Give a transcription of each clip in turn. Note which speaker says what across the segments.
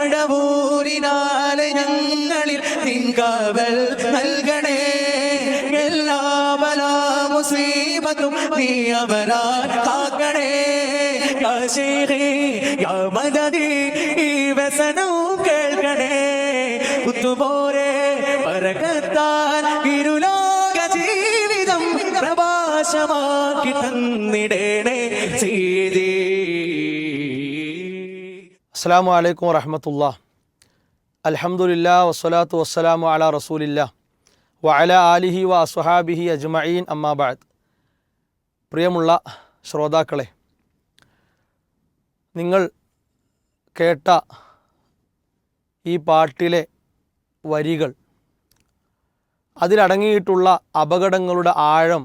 Speaker 1: മഴവൂരിനാലെ ഞങ്ങളിൽ തിങ്കാവൽ നൽകണേ. എല്ലാ ബലാ മുസീബത്തും നീ അവരാ കാക്കണേ. മദദി ഈ വ്യസനവും കേൾക്കണേ. കുത്തുപോരെ പരകത്താൽ ഇരുലോക ജീവിതം പ്രഭാഷമാക്കി തന്നിടേണേ
Speaker 2: അസ്സാം വലൈക്കും വറഹമത്തുള്ള അലഹമുല്ല വസ്സലാത്തു വസ്സലാമു അല റസൂലില്ല വഅല ആലിഹി വ അസ്ഹാബിഹി അജ്മഈൻ അമ്മാബാദ് പ്രിയമുള്ള ശ്രോതാക്കളെ നിങ്ങൾ കേട്ട ഈ പാട്ടിലെ വരികൾ അതിലടങ്ങിയിട്ടുള്ള അപകടങ്ങളുടെ ആഴം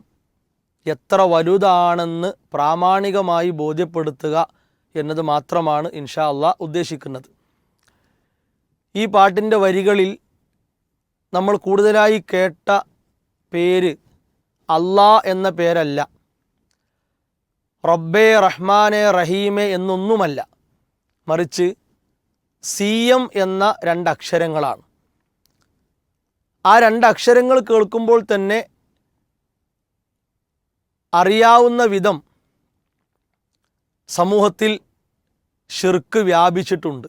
Speaker 2: എത്ര വലുതാണെന്ന് പ്രാമാണികമായി ബോധ്യപ്പെടുത്തുക എന്നത് മാത്രമാണ് ഇൻഷാ അള്ളാ ഉദ്ദേശിക്കുന്നത്. ഈ പാട്ടിന്റെ വരികളിൽ നമ്മൾ കൂടുതലായി കേട്ട പേര് അള്ളാ എന്ന പേരല്ല. റബ്ബേ റഹ്മാനെ റഹീമെ എന്നൊന്നുമല്ല. മറിച്ച് സി എം എന്ന രണ്ടക്ഷരങ്ങളാണ്. ആ രണ്ടക്ഷരങ്ങൾ കേൾക്കുമ്പോൾ തന്നെ അറിയാവുന്ന വിധം സമൂഹത്തിൽ ഷിർക്ക് വ്യാപിച്ചിട്ടുണ്ട്.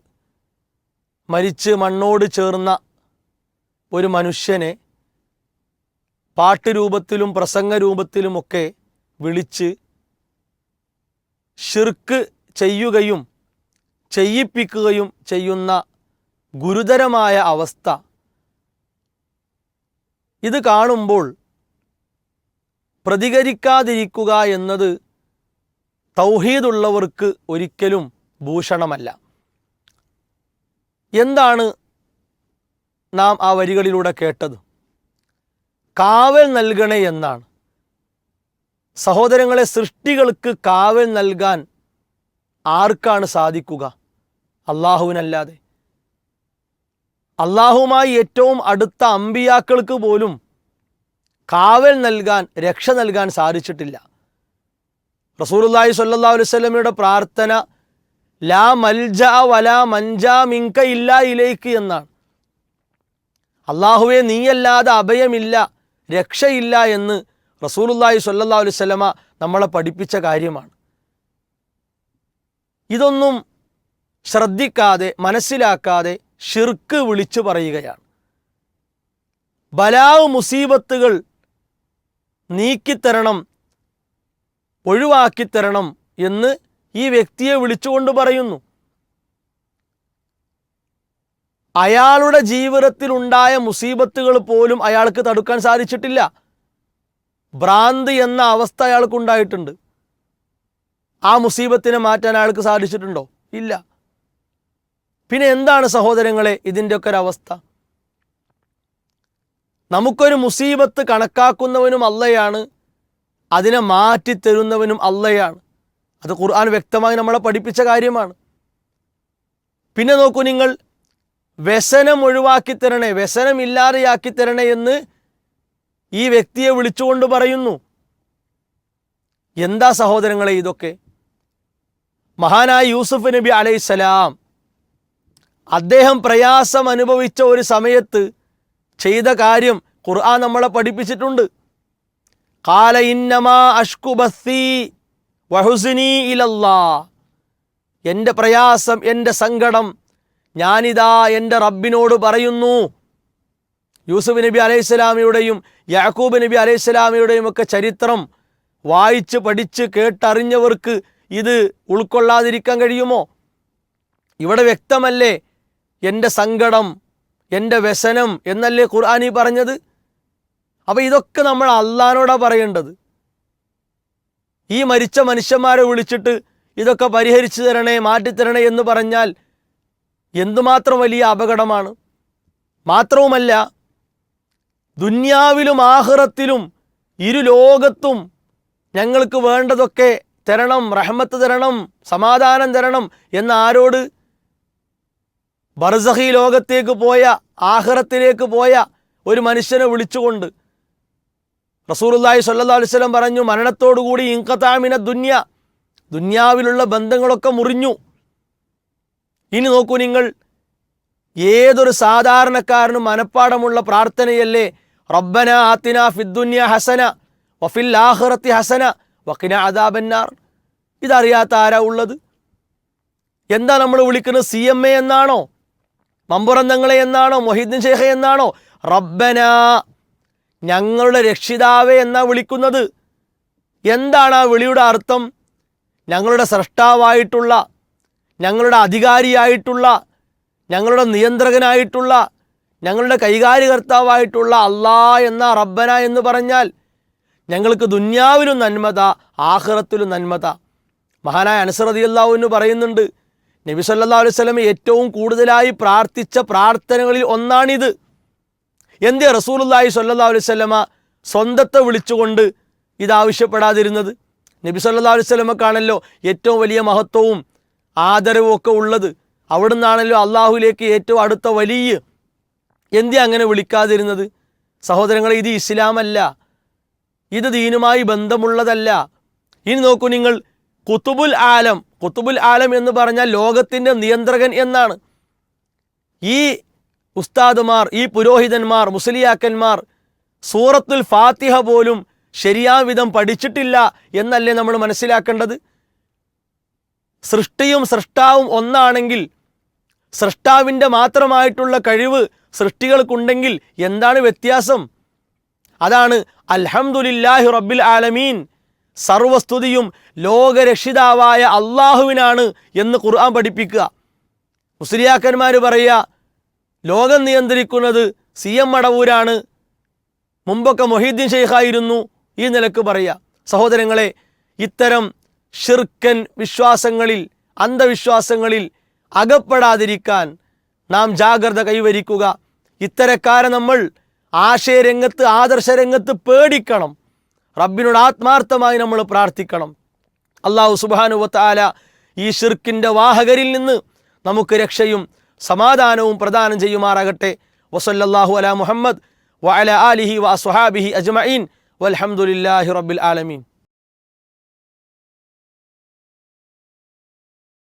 Speaker 2: മരിച്ച് മണ്ണോട് ചേർന്ന ഒരു മനുഷ്യനെ പാട്ട് രൂപത്തിലും പ്രസംഗ രൂപത്തിലുമൊക്കെ വിളിച്ച് ഷിർക്ക് ചെയ്യുകയും ചെയ്യിപ്പിക്കുകയും ചെയ്യുന്ന ഗുരുതരമായ അവസ്ഥ. ഇത് കാണുമ്പോൾ പ്രതികരിക്കാതിരിക്കുക എന്നത് തൗഹീദുള്ളവർക്ക് ഒരിക്കലും ഭൂഷണമല്ല. എന്താണ് നാം ആ വരികളിലൂടെ കേട്ടത്? കാവൽ നൽകണേ എന്നാണ്. സഹോദരങ്ങളെ സൃഷ്ടികൾക്ക് കാവൽ നൽകാൻ ആർക്കാണ് സാധിക്കുക? അള്ളാഹുവിനല്ലാതെ. അള്ളാഹുമായി ഏറ്റവും അടുത്ത അമ്പിയാക്കൾക്ക് പോലും കാവൽ നൽകാൻ രക്ഷ നൽകാൻ സാധിച്ചിട്ടില്ല. റസൂലുള്ളാഹി സ്വല്ലല്ലാഹു അലൈഹി വസല്ലമയുടെ പ്രാർത്ഥന ലാ മൽജ വലാ മഞ്ച മിങ്ക ഇല്ല ഇലേക്ക് എന്നാണ്. അള്ളാഹുവെ നീയല്ലാതെ അഭയമില്ല രക്ഷയില്ല എന്ന് റസൂലുള്ളാഹി സ്വല്ലല്ലാഹു അലൈഹി വസല്ലമ നമ്മളെ പഠിപ്പിച്ച കാര്യമാണ്. ഇതൊന്നും ശ്രദ്ധിക്കാതെ മനസ്സിലാക്കാതെ ഷിർക്ക് വിളിച്ചു പറയുകയാണ്. ബലാവ് മുസീബത്തുകൾ നീക്കിത്തരണം ഒഴിവാക്കിത്തരണം എന്ന് ഈ വ്യക്തിയെ വിളിച്ചുകൊണ്ട് പറയുന്നു. അയാളുടെ ജീവിതത്തിലുണ്ടായ മുസീബത്തുകൾ പോലും അയാൾക്ക് തടുക്കാൻ സാധിച്ചിട്ടില്ല. ഭ്രാന്ത് എന്ന അവസ്ഥ അയാൾക്ക് ഉണ്ടായിട്ടുണ്ട്. ആ മുസീബത്തിനെ മാറ്റാൻ അയാൾക്ക് സാധിച്ചിട്ടുണ്ടോ? ഇല്ല. പിന്നെ എന്താണ് സഹോദരങ്ങളെ ഇതിന്റെയൊക്കെ ഒരു അവസ്ഥ? നമുക്കൊരു മുസീബത്ത് കണക്കാക്കുന്നവനും അല്ലയാണ് അതിനെ മാറ്റിത്തരുന്നവനും അല്ലയാണ്. അത് ഖുർആൻ വ്യക്തമായി നമ്മളെ പഠിപ്പിച്ച കാര്യമാണ്. പിന്നെ നോക്കൂ നിങ്ങൾ വ്യസനം ഒഴിവാക്കി തരണേ വ്യസനം ഇല്ലാതെയാക്കി തരണേ എന്ന് ഈ വ്യക്തിയെ വിളിച്ചുകൊണ്ട് പറയുന്നു. എന്താ സഹോദരങ്ങളെ ഇതൊക്കെ? മഹാനായ യൂസുഫ് നബി അലൈസലാം അദ്ദേഹം പ്രയാസം അനുഭവിച്ച ഒരു സമയത്ത് ചെയ്ത കാര്യം ഖുർആൻ നമ്മളെ പഠിപ്പിച്ചിട്ടുണ്ട്. കാല ഇന്നമാ അഷ്കു ബസ്സി വഹുസിനി എന്റെ പ്രയാസം എന്റെ സങ്കടം ഞാനിതാ എന്റെ റബ്ബിനോട് പറയുന്നു. യൂസുഫ് നബി അലൈഹിസ്സലാമയുടെയും യാക്കൂബ് നബി അലൈഹിസ്സലാമയുടെയും ഒക്കെ ചരിത്രം വായിച്ച് പഠിച്ച് കേട്ടറിഞ്ഞവർക്ക് ഇത് ഉൾക്കൊള്ളാതിരിക്കാൻ കഴിയുമോ? ഇവിടെ വ്യക്തമല്ലേ എന്റെ സങ്കടം എന്റെ വ്യസനം എന്നല്ലേ ഖുർആാനി പറഞ്ഞത്? അപ്പോൾ ഇതൊക്കെ നമ്മൾ അള്ളഹാനോടാ പറയേണ്ടത്. ഈ മരിച്ച മനുഷ്യന്മാരെ വിളിച്ചിട്ട് ഇതൊക്കെ പരിഹരിച്ചു തരണേ മാറ്റിത്തരണേ എന്ന് പറഞ്ഞാൽ എന്തുമാത്രം വലിയ അപകടമാണ്. മാത്രവുമല്ല ദുന്യാവിലും ആഹ്റത്തിലും ഇരു ലോകത്തും ഞങ്ങൾക്ക് വേണ്ടതൊക്കെ തരണം റഹ്മത്ത് തരണം സമാധാനം തരണം എന്ന് ആരോട് ബർസഹി ലോകത്തേക്ക് പോയ ആഹ്റത്തിലേക്ക് പോയ ഒരു മനുഷ്യനെ വിളിച്ചുകൊണ്ട് റസൂലുല്ലാഹി സ്വല്ലല്ലാഹു അലൈഹി വസല്ലം പറഞ്ഞു മരണത്തോടുകൂടി ഇൻകത്താമിന ദുന്യ. ദുന്യാവിലുള്ള ബന്ധങ്ങളൊക്കെ മുറിഞ്ഞു. ഇനി നോക്കൂ നിങ്ങൾ ഏതൊരു സാധാരണക്കാരനും മനഃപ്പാടമുള്ള പ്രാർത്ഥനയല്ലേ? റബ്ബന ആത്തിന ഫിദ്ദുന്യ ഹസന വഫിൽ ആഹ്റത്തി ഹസന വക്കിന അദാബന്നാർ. ഇതറിയാത്ത ആരാ ഉള്ളത്? എന്താ നമ്മൾ വിളിക്കുന്നത്? സി എം എ എന്നാണോ? മമ്പുറന്തങ്ങളെ എന്നാണോ? മൊഹീദ്ദീൻ ഷേഖ എന്നാണോ? റബ്ബന ഞങ്ങളുടെ രക്ഷിതാവേ എന്നാ വിളിക്കുന്നത്? എന്താണ് ആ വിളിയുടെ അർത്ഥം? ഞങ്ങളുടെ സൃഷ്ടാവായിട്ടുള്ള ഞങ്ങളുടെ അധികാരിയായിട്ടുള്ള ഞങ്ങളുടെ നിയന്ത്രകനായിട്ടുള്ള ഞങ്ങളുടെ കൈകാര്യകർത്താവായിട്ടുള്ള അള്ളാ എന്ന റബ്ബന എന്ന് പറഞ്ഞാൽ ഞങ്ങൾക്ക് ദുന്യാവിലും നന്മത ആഹ്റത്തിലും നന്മത. മഹാനായ അനസറതി അള്ളാഹുവിന് പറയുന്നുണ്ട് നബി സല്ലാ അലൈഹി ഏറ്റവും കൂടുതലായി പ്രാർത്ഥിച്ച പ്രാർത്ഥനകളിൽ ഒന്നാണിത്. എന്തേ റസൂലുല്ലാഹി സല്ലാ അലൈഹി സ്വലമ സ്വന്തത്തെ വിളിച്ചുകൊണ്ട് ഇതാവശ്യപ്പെടാതിരുന്നത് നബി സല്ലാ അലൈഹി സ്വലമക്കാണല്ലോ ഏറ്റവും വലിയ മഹത്വവും ആദരവും ഒക്കെ ഉള്ളത്. അവിടുന്നാണല്ലോ അള്ളാഹുലേക്ക് ഏറ്റവും അടുത്ത വലിയ എന്തേ അങ്ങനെ വിളിക്കാതിരുന്നത്? സഹോദരങ്ങളെ ഇത് ഇസ്ലാമല്ല. ഇത് ദീനുമായി ബന്ധമുള്ളതല്ല. ഇനി നോക്കൂ നിങ്ങൾ കുത്തുബുൽ ആലം കുത്തുബുൽ ആലം എന്ന് പറഞ്ഞാൽ ലോകത്തിന്റെ നിയന്ത്രകൻ എന്നാണ്. ഈ ഉസ്താദുമാർ ഈ പുരോഹിതന്മാർ മുസ്ലിയാക്കന്മാർ സൂറത്തുൽ ഫാത്തിഹ പോലും ശരിയാവിധം പഠിച്ചിട്ടില്ല എന്നല്ലേ നമ്മൾ മനസ്സിലാക്കേണ്ടത്? സൃഷ്ടിയും സൃഷ്ടാവും ഒന്നാണെങ്കിൽ സൃഷ്ടാവിന്റെ മാത്രമായിട്ടുള്ള കഴിവ് സൃഷ്ടികൾക്കുണ്ടെങ്കിൽ എന്താണ് വ്യത്യാസം? അതാണ് അൽഹംദുലില്ലാഹി റബ്ബിൽ ആലമീൻ സർവസ്തുതിയും ലോകരക്ഷിതാവായ അള്ളാഹുവിനാണ് എന്ന് ഖുർആൻ പഠിപ്പിക്കുക. മുസ്ലിയാക്കന്മാർ പറയുക ലോകം നിയന്ത്രിക്കുന്നത് സി എം മടവൂരാണ്. മുമ്പൊക്കെ മൊഹീദ്ദീൻ ഷെയ്ഖായിരുന്നു ഈ നിലയ്ക്ക് പറയുക. സഹോദരങ്ങളെ ഇത്തരം ഷിർക്കൻ വിശ്വാസങ്ങളിൽ അന്ധവിശ്വാസങ്ങളിൽ അകപ്പെടാതിരിക്കാൻ നാം ജാഗ്രത കൈവരിക്കുക. ഇത്തരക്കാരെ നമ്മൾ ആശയരംഗത്ത് ആദർശരംഗത്ത് പേടിക്കണം. റബ്ബിനോട് ആത്മാർത്ഥമായി നമ്മൾ പ്രാർത്ഥിക്കണം. അള്ളാഹു സുബാനുവത്താല ഈ ഷിർക്കിന്റെ വാഹകരിൽ നിന്ന് നമുക്ക് രക്ഷയും സമാധാനവും പ്രദാനം ചെയ്യുമാറാകട്ടെ. വസല്ലല്ലാഹു അല മുഹമ്മദ് വഅല ആലിഹി വ അസ്ഹാബിഹി അജ്മഈൻ. വൽഹംദുലില്ലാഹി റബ്ബിൽ ആലമീൻ.